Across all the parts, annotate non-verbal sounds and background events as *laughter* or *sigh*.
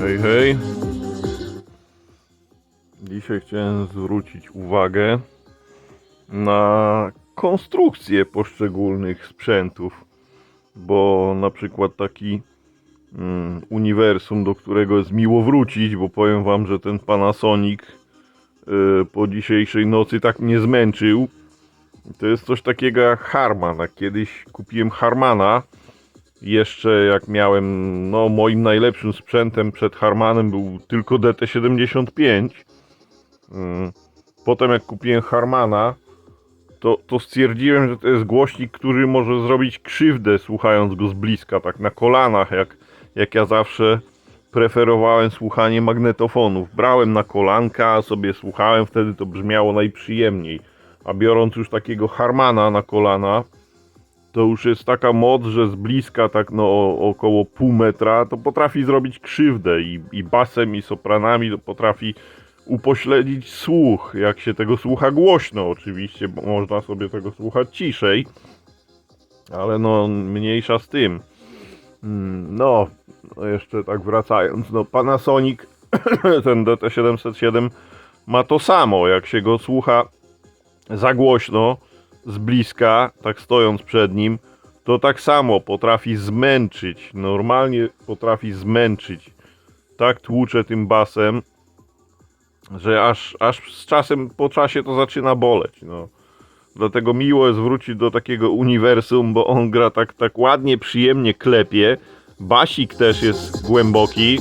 Hej, hej. Dzisiaj chciałem zwrócić uwagę na konstrukcję poszczególnych sprzętów, bo na przykład taki mm, uniwersum, do którego jest miło wrócić, bo powiem wam, że ten Panasonic y, po dzisiejszej nocy tak mnie zmęczył. To jest coś takiego jak Harman. Kiedyś kupiłem Harmana, jeszcze jak miałem, no moim najlepszym sprzętem przed Harmanem był tylko DT75. Mm. Potem jak kupiłem Harmana, to, to stwierdziłem, że to jest głośnik, który może zrobić krzywdę słuchając go z bliska, tak na kolanach, jak, jak ja zawsze preferowałem słuchanie magnetofonów. Brałem na kolanka, sobie słuchałem, wtedy to brzmiało najprzyjemniej. A biorąc już takiego Harmana na kolana, to już jest taka moc, że z bliska, tak no około pół metra, to potrafi zrobić krzywdę i, i basem, i sopranami to potrafi upośledzić słuch, jak się tego słucha głośno oczywiście, bo można sobie tego słuchać ciszej, ale no mniejsza z tym. Mm, No, no jeszcze tak wracając, no Panasonic, *clears throat* ten DT707 ma to samo, jak się go słucha za głośno, z bliska, tak stojąc przed nim, to tak samo potrafi zmęczyć. Normalnie potrafi zmęczyć. Tak tłucze tym basem, że aż, aż z czasem, po czasie to zaczyna boleć. No. Dlatego miło jest wrócić do takiego uniwersum, bo on gra tak, tak ładnie, przyjemnie klepie. Basik też jest głęboki,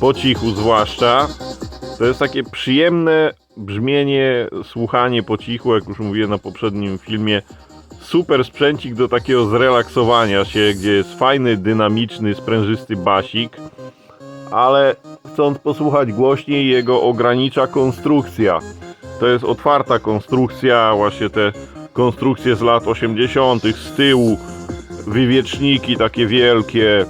po cichu zwłaszcza. To jest takie przyjemne brzmienie, słuchanie po cichu, jak już mówiłem na poprzednim filmie. Super sprzęcik do takiego zrelaksowania się, gdzie jest fajny, dynamiczny, sprężysty basik, ale chcąc posłuchać głośniej, jego ogranicza konstrukcja. To jest otwarta konstrukcja, właśnie te konstrukcje z lat 80. z tyłu, wywieczniki takie wielkie,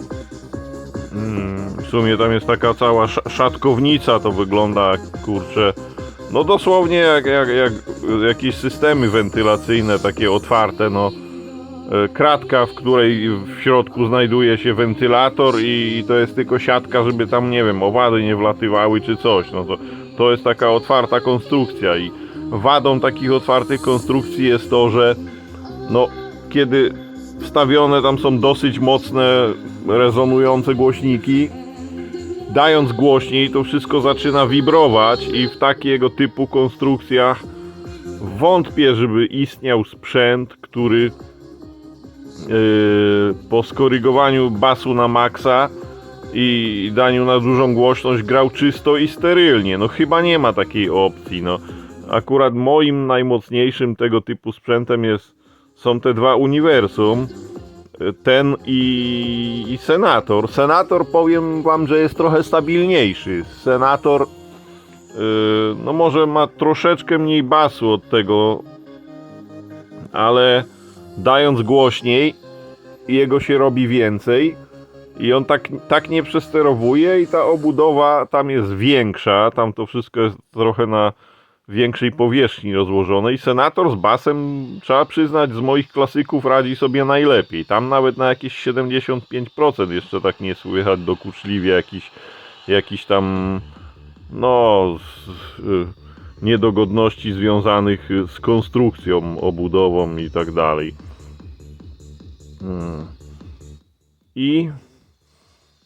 Mm, w sumie tam jest taka cała sz- szatkownica, to wygląda kurczę, no dosłownie jak, jak, jak jakieś systemy wentylacyjne takie otwarte, no. E, Kratka, w której w środku znajduje się wentylator i, to jest tylko siatka, żeby tam, nie wiem, owady nie wlatywały czy coś, no to, to jest taka otwarta konstrukcja i wadą takich otwartych konstrukcji jest to, że no, kiedy wstawione tam są dosyć mocne, rezonujące głośniki, dając głośniej, to wszystko zaczyna wibrować i w takiego typu konstrukcjach wątpię, żeby istniał sprzęt, który yy, po skorygowaniu basu na maksa i daniu na dużą głośność grał czysto i sterylnie. No chyba nie ma takiej opcji. No. Akurat moim najmocniejszym tego typu sprzętem jest, są te dwa uniwersum. Ten i, i Senator. Senator powiem wam, że jest trochę stabilniejszy. Senator yy, no może ma troszeczkę mniej basu od tego, ale dając głośniej jego się robi więcej i on tak, tak nie przesterowuje i ta obudowa tam jest większa, tam to wszystko jest trochę na większej powierzchni rozłożone i Senator z basem, trzeba przyznać, z moich klasyków radzi sobie najlepiej. Tam nawet na jakieś 75% jeszcze tak nie słychać dokuczliwie jakiś, jakiś tam no z, y, niedogodności związanych z konstrukcją, obudową i tak dalej. Hmm. I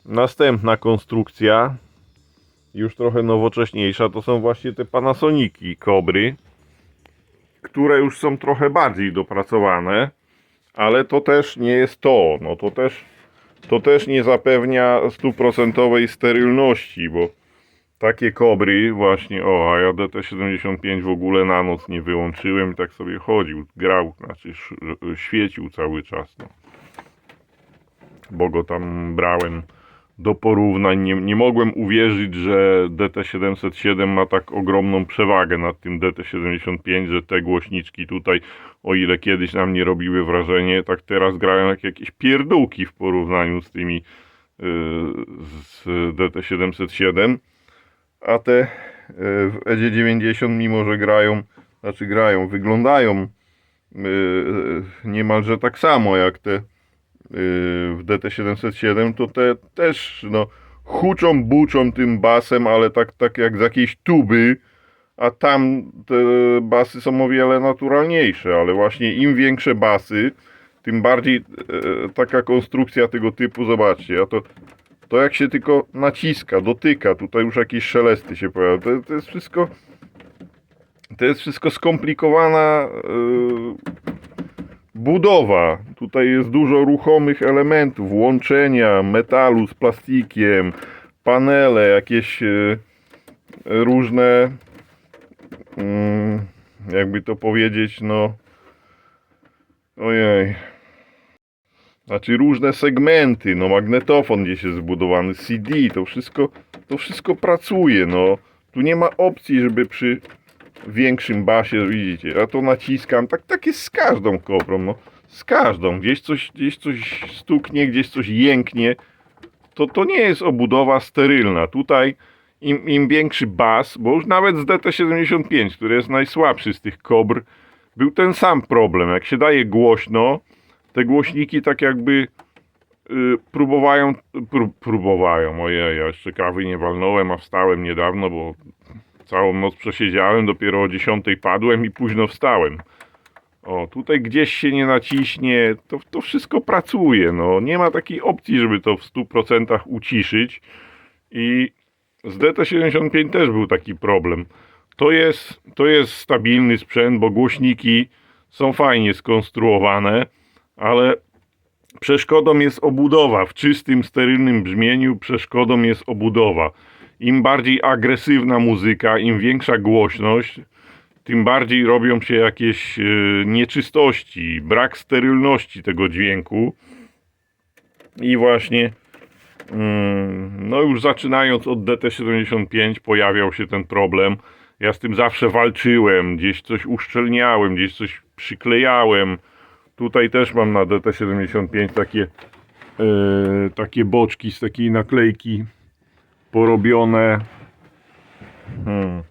następna konstrukcja już trochę nowocześniejsza, to są właśnie te Panasoniki Kobry, które już są trochę bardziej dopracowane, ale to też nie jest to, no to też to też nie zapewnia stuprocentowej sterylności, bo takie Kobry właśnie, o, a ja DT75 w ogóle na noc nie wyłączyłem i tak sobie chodził, grał, znaczy świecił cały czas, no. Bo go tam brałem do porównań. Nie, nie mogłem uwierzyć, że DT707 ma tak ogromną przewagę nad tym DT75, że te głośniczki tutaj, o ile kiedyś na mnie robiły wrażenie, tak teraz grają jak jakieś pierdółki w porównaniu z tymi yy, z DT707. A te yy, w ED90, mimo że grają, znaczy grają, wyglądają yy, niemalże tak samo jak te w DT707, to te też no, huczą, buczą tym basem, ale tak, tak jak z jakiejś tuby, a tam te basy są o wiele naturalniejsze, ale właśnie im większe basy, tym bardziej e, taka konstrukcja tego typu, zobaczcie, a to, to jak się tylko naciska, dotyka, tutaj już jakieś szelesty się pojawiają, to, to jest wszystko, to jest wszystko skomplikowana e, budowa. Tutaj jest dużo ruchomych elementów, łączenia metalu z plastikiem, panele, jakieś e, różne, mm, jakby to powiedzieć, no, ojej, znaczy różne segmenty, no magnetofon gdzieś jest zbudowany, CD, to wszystko, to wszystko pracuje, no. Tu nie ma opcji, żeby przy większym basie, widzicie, ja to naciskam, tak, tak jest z każdą koprą, no. Z każdą, gdzieś coś, gdzieś coś stuknie, gdzieś coś jęknie, to to nie jest obudowa sterylna. Tutaj im, im większy bas, bo już nawet z DT75, który jest najsłabszy z tych kobr, był ten sam problem. Jak się daje głośno, te głośniki tak jakby y, próbowają, pró, próbowają, ojej, ja jeszcze kawy nie walnąłem, a wstałem niedawno, bo całą noc przesiedziałem, dopiero o 10 padłem i późno wstałem. O, tutaj gdzieś się nie naciśnie, to, to wszystko pracuje, no. Nie ma takiej opcji, żeby to w 100% uciszyć. I z DT75 też był taki problem. To jest, to jest stabilny sprzęt, bo głośniki są fajnie skonstruowane, ale przeszkodą jest obudowa. W czystym, sterylnym brzmieniu przeszkodą jest obudowa. Im bardziej agresywna muzyka, im większa głośność, tym bardziej robią się jakieś e, nieczystości, brak sterylności tego dźwięku. I właśnie, mm, no już zaczynając od DT75 pojawiał się ten problem. Ja z tym zawsze walczyłem, gdzieś coś uszczelniałem, gdzieś coś przyklejałem. Tutaj też mam na DT75 takie, e, takie boczki z takiej naklejki porobione. Hmm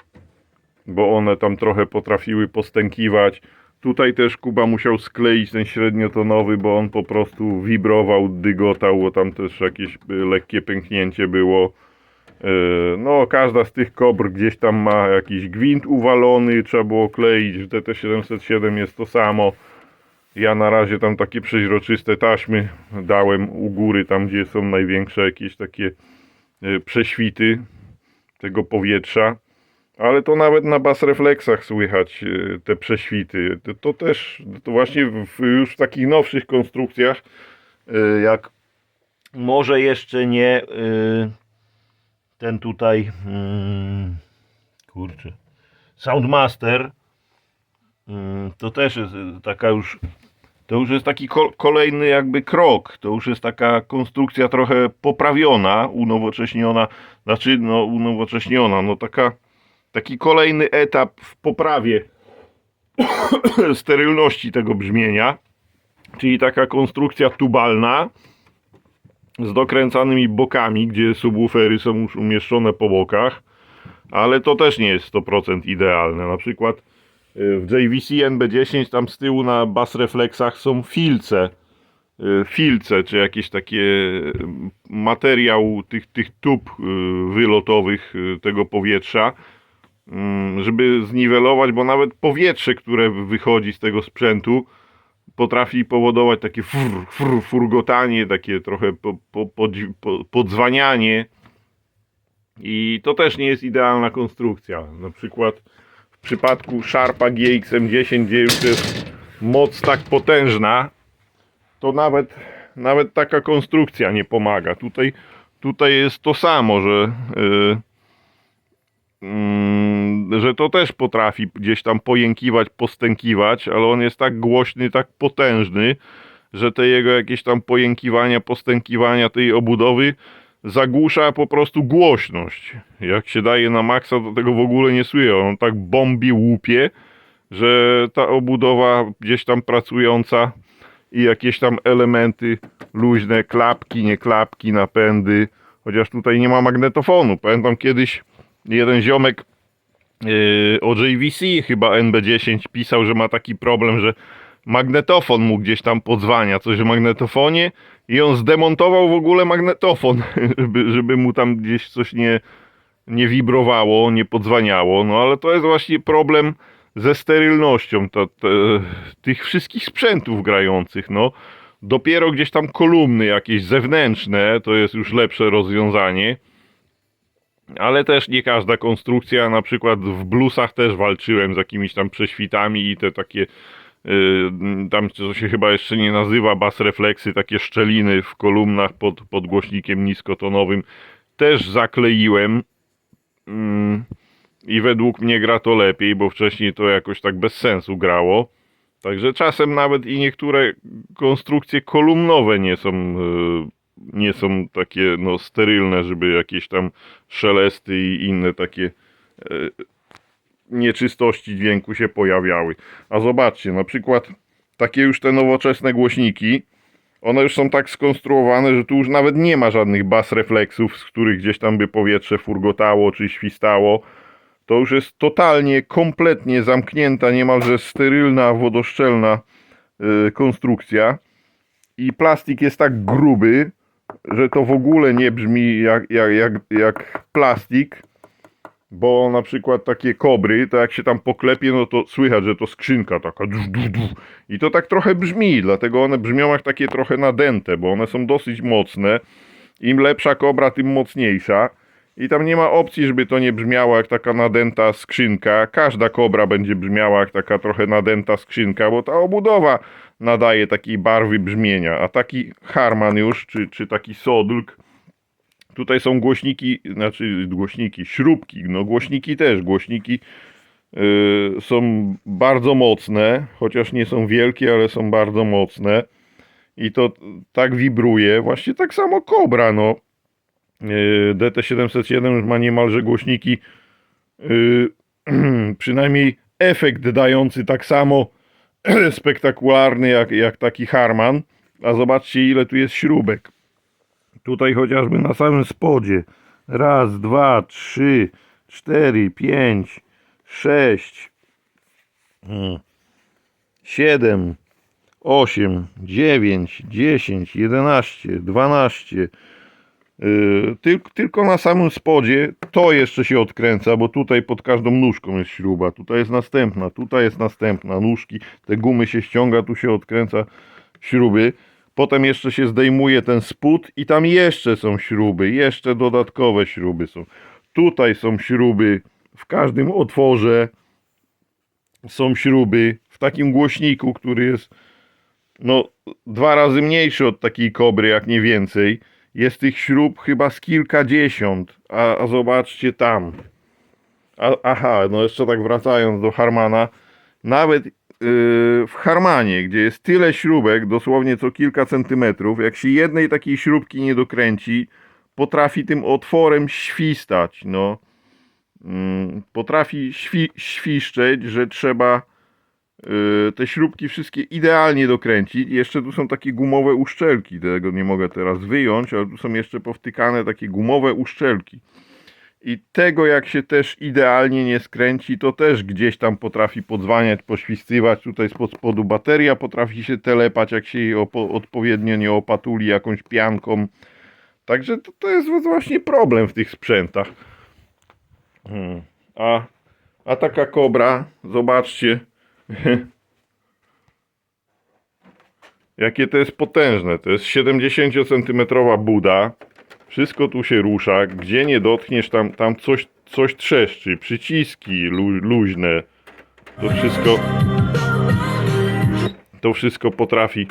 bo one tam trochę potrafiły postękiwać. Tutaj też Kuba musiał skleić ten średniotonowy, bo on po prostu wibrował, dygotał, bo tam też jakieś y, lekkie pęknięcie było. Yy, No, każda z tych kobr gdzieś tam ma jakiś gwint uwalony, trzeba było kleić. W DT707 jest to samo. Ja na razie tam takie przeźroczyste taśmy dałem u góry, tam gdzie są największe jakieś takie y, prześwity tego powietrza. Ale to nawet na bas refleksach słychać e, te prześwity. To, to też, to właśnie w, już w takich nowszych konstrukcjach, e, jak może jeszcze nie e, ten tutaj, mm, kurczę, Soundmaster, mm, to też jest taka już, to już jest taki ko- kolejny jakby krok, to już jest taka konstrukcja trochę poprawiona, unowocześniona, znaczy no unowocześniona, no taka taki kolejny etap w poprawie *coughs* sterylności tego brzmienia, czyli taka konstrukcja tubalna z dokręcanymi bokami, gdzie subwoofery są już umieszczone po bokach, ale to też nie jest 100% idealne. Na przykład w JVC NB10 tam z tyłu na bas refleksach są filce, y, filce, czy jakieś takie y, materiał tych, tych tub wylotowych tego powietrza, Mm, żeby zniwelować, bo nawet powietrze, które wychodzi z tego sprzętu, potrafi powodować takie fur, fur, furgotanie, takie trochę po, po, po, podzwanianie. I to też nie jest idealna konstrukcja. Na przykład w przypadku Sharpa GXM10, gdzie już jest moc tak potężna, to nawet, nawet taka konstrukcja nie pomaga. Tutaj, tutaj jest to samo, że. Yy, że to też potrafi gdzieś tam pojękiwać, postękiwać, ale on jest tak głośny, tak potężny, że te jego jakieś tam pojękiwania, postękiwania tej obudowy zagłusza po prostu głośność. Jak się daje na maksa, to tego w ogóle nie słyszę. On tak bombi, łupie, że ta obudowa gdzieś tam pracująca i jakieś tam elementy luźne, klapki, nie klapki, napędy, chociaż tutaj nie ma magnetofonu. Pamiętam kiedyś jeden ziomek yy, o JVC chyba NB10 pisał, że ma taki problem, że magnetofon mu gdzieś tam podzwania, coś o magnetofonie i on zdemontował w ogóle magnetofon, *laughs* żeby, żeby mu tam gdzieś coś nie, nie wibrowało, nie podzwaniało, no ale to jest właśnie problem ze sterylnością to, te, tych wszystkich sprzętów grających, no. Dopiero gdzieś tam kolumny jakieś zewnętrzne to jest już lepsze rozwiązanie. Ale też nie każda konstrukcja, na przykład w blusach też walczyłem z jakimiś tam prześwitami i te takie, tam co się chyba jeszcze nie nazywa bas refleksy, takie szczeliny w kolumnach pod, pod głośnikiem niskotonowym też zakleiłem. Mm, I według mnie gra to lepiej, bo wcześniej to jakoś tak bez sensu grało. Także czasem nawet i niektóre konstrukcje kolumnowe nie są, yy, nie są takie no, sterylne, żeby jakieś tam szelesty i inne takie yy, nieczystości dźwięku się pojawiały. A zobaczcie, na przykład takie już te nowoczesne głośniki, one już są tak skonstruowane, że tu już nawet nie ma żadnych bas refleksów, z których gdzieś tam by powietrze furgotało czy świstało. To już jest totalnie, kompletnie zamknięta, niemalże sterylna, wodoszczelna yy, konstrukcja. I plastik jest tak gruby, że to w ogóle nie brzmi jak, jak, jak, jak plastik. Bo na przykład takie kobry, to jak się tam poklepie, no to słychać, że to skrzynka taka. dusz, dusz, dusz. I to tak trochę brzmi, dlatego one brzmią jak takie trochę nadęte, bo one są dosyć mocne. Im lepsza kobra, tym mocniejsza. I tam nie ma opcji, żeby to nie brzmiało jak taka nadęta skrzynka. Każda kobra będzie brzmiała jak taka trochę nadęta skrzynka, bo ta obudowa nadaje takiej barwy brzmienia. A taki Harman już, czy, czy taki Sodlk, tutaj są głośniki, znaczy głośniki, śrubki, no głośniki też, głośniki yy, są bardzo mocne, chociaż nie są wielkie, ale są bardzo mocne. I to tak wibruje, właśnie tak samo Kobra, no. Yy, DT707 już ma niemalże głośniki, yy, *clears throat* przynajmniej efekt dający tak samo *clears throat* spektakularny jak, jak taki Harman. A zobaczcie ile tu jest śrubek. Tutaj chociażby na samym spodzie. Raz, dwa, trzy, cztery, pięć, sześć, mm, siedem, osiem, dziewięć, dziesięć, jedenaście, dwanaście. Yy, tylko, tylko na samym spodzie to jeszcze się odkręca, bo tutaj pod każdą nóżką jest śruba. Tutaj jest następna, tutaj jest następna. Nóżki, te gumy się ściąga, tu się odkręca śruby. Potem jeszcze się zdejmuje ten spód i tam jeszcze są śruby, jeszcze dodatkowe śruby są. Tutaj są śruby, w każdym otworze są śruby. W takim głośniku, który jest no dwa razy mniejszy od takiej kobry, jak nie więcej, jest tych śrub chyba z kilkadziesiąt. A, a zobaczcie tam. A, aha, no jeszcze tak wracając do Harmana, nawet w Harmanie, gdzie jest tyle śrubek, dosłownie co kilka centymetrów, jak się jednej takiej śrubki nie dokręci, potrafi tym otworem świstać, no. Mm, potrafi świ świszczeć, że trzeba yy, te śrubki wszystkie idealnie dokręcić. Jeszcze tu są takie gumowe uszczelki, tego nie mogę teraz wyjąć, ale tu są jeszcze powtykane takie gumowe uszczelki. I tego jak się też idealnie nie skręci, to też gdzieś tam potrafi podzwaniać, poświstywać. Tutaj spod spodu bateria potrafi się telepać, jak się jej odpowiednio nie opatuli jakąś pianką. Także to, to jest właśnie problem w tych sprzętach. Hmm. A, a taka kobra, zobaczcie. *laughs* Jakie to jest potężne. To jest 70 cm buda. Wszystko tu się rusza. Gdzie nie dotkniesz, tam, tam coś, coś trzeszczy. Przyciski lu, luźne. To wszystko. To wszystko potrafi.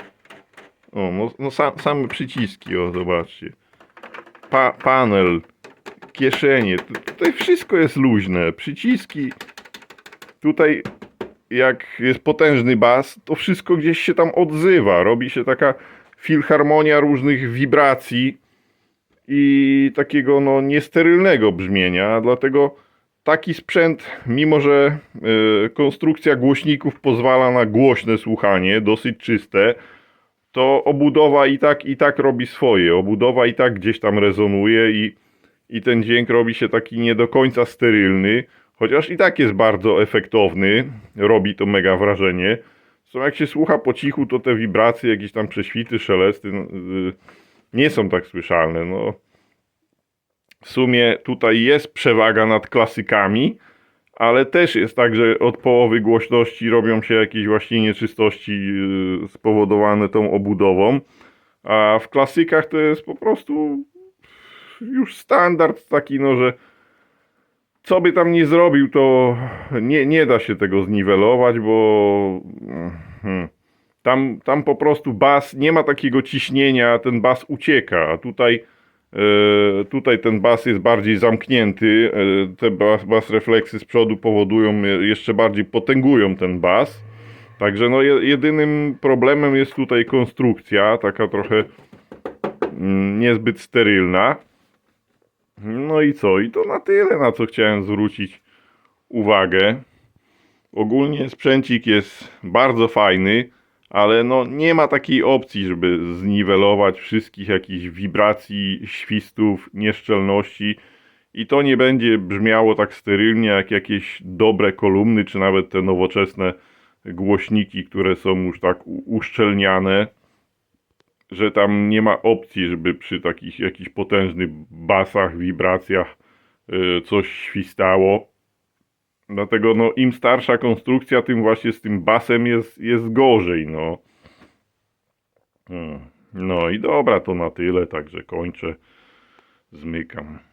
O, no, no sa, same przyciski, o, zobaczcie. Pa, panel, kieszenie. Tu- Tutaj wszystko jest luźne. Przyciski. Tutaj jak jest potężny bas, to wszystko gdzieś się tam odzywa. Robi się taka filharmonia różnych wibracji i takiego no niesterylnego brzmienia, dlatego taki sprzęt, mimo że y, konstrukcja głośników pozwala na głośne słuchanie, dosyć czyste, to obudowa i tak i tak robi swoje. Obudowa i tak gdzieś tam rezonuje i, i ten dźwięk robi się taki nie do końca sterylny, chociaż i tak jest bardzo efektowny, robi to mega wrażenie. Są jak się słucha po cichu, to te wibracje, jakieś tam prześwity, szelesty no, y, nie są tak słyszalne. No. W sumie tutaj jest przewaga nad klasykami, ale też jest tak, że od połowy głośności robią się jakieś właśnie nieczystości y, spowodowane tą obudową, a w klasykach to jest po prostu już standard taki, no że co by tam nie zrobił, to nie, nie da się tego zniwelować, bo hmm, tam, tam po prostu bas, nie ma takiego ciśnienia, ten bas ucieka, a tutaj, e, tutaj ten bas jest bardziej zamknięty, e, te bas, bas refleksy z przodu powodują, e, jeszcze bardziej potęgują ten bas. Także no je, jedynym problemem jest tutaj konstrukcja, taka trochę mm, niezbyt sterylna. No i co? I to na tyle, na co chciałem zwrócić uwagę. Ogólnie sprzęcik jest bardzo fajny, ale no nie ma takiej opcji, żeby zniwelować wszystkich jakichś wibracji, świstów, nieszczelności i to nie będzie brzmiało tak sterylnie jak jakieś dobre kolumny, czy nawet te nowoczesne głośniki, które są już tak uszczelniane że tam nie ma opcji, żeby przy takich jakichś potężnych basach, wibracjach y, coś świstało. Dlatego no, im starsza konstrukcja, tym właśnie z tym basem jest, jest gorzej, no. Hmm. No i dobra, to na tyle, także kończę. Zmykam.